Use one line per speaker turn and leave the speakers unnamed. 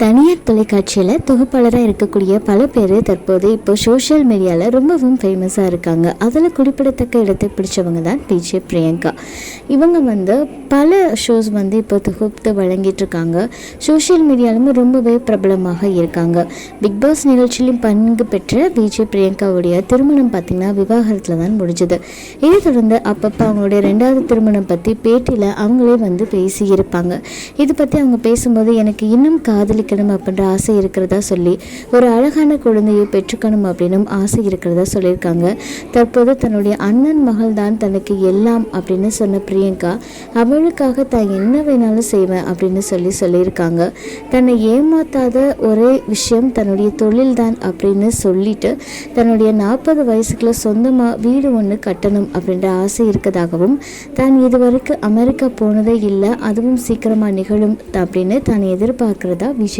தனியார் தொலைக்காட்சியில் தொகுப்பாளராக இருக்கக்கூடிய பல பேர் தற்போது இப்போ சோஷியல் மீடியாவில் ரொம்பவும் ஃபேமஸாக இருக்காங்க. அதில் குறிப்பிடத்தக்க இடத்தை பிடிச்சவங்க தான் பிஜே பிரியங்கா இவங்க வந்து பல ஷோஸ் வந்து இப்போ தொகுத்து வழங்கிட்டு இருக்காங்க. சோஷியல் மீடியாலும் ரொம்பவே பிரபலமாக இருக்காங்க. பிக் பாஸ் நிகழ்ச்சியிலும் பங்கு பெற்ற பிஜே பிரியங்காவுடைய திருமணம் பார்த்திங்கன்னா விவாகரத்தில் தான் முடிஞ்சது. இதை தொடர்ந்து அப்பப்போ அவங்களுடைய ரெண்டாவது திருமணம் பற்றி பேட்டியில் அவங்களே வந்து பேசியிருப்பாங்க. இது பற்றி அவங்க பேசும்போது எனக்கு இன்னும் காதலிக்கணும் அப்படின்ற ஆசை இருக்கிறதா சொல்லி ஒரு அழகான குழந்தையை பெற்றுக்கணும் அப்படின்னும் ஆசை இருக்கிறதா சொல்லியிருக்காங்க. தற்போது தன்னுடைய அண்ணன் மகள் தான் தனக்கு எல்லாம் அப்படின்னு சொன்ன பிரியங்கா அவளுக்காக தான் என்ன வேணாலும் செய்வேன் அப்படின்னு சொல்லி சொல்லியிருக்காங்க. தன்னை ஏமாத்தாத ஒரே விஷயம் தன்னுடைய தொழில் தான் அப்படின்னு சொல்லிட்டு தன்னுடைய நாற்பது வயசுக்குள்ள சொந்தமாக வீடு ஒன்று கட்டணும் அப்படின்ற ஆசை இருக்கதாகவும் தான் இதுவரைக்கும் அமெரிக்கா போனதே இல்லை அதுவும் சீக்கிரமாக நிகழும் அப்படின்னு தான் எதிர்பார்க்கிறதா விஜய்.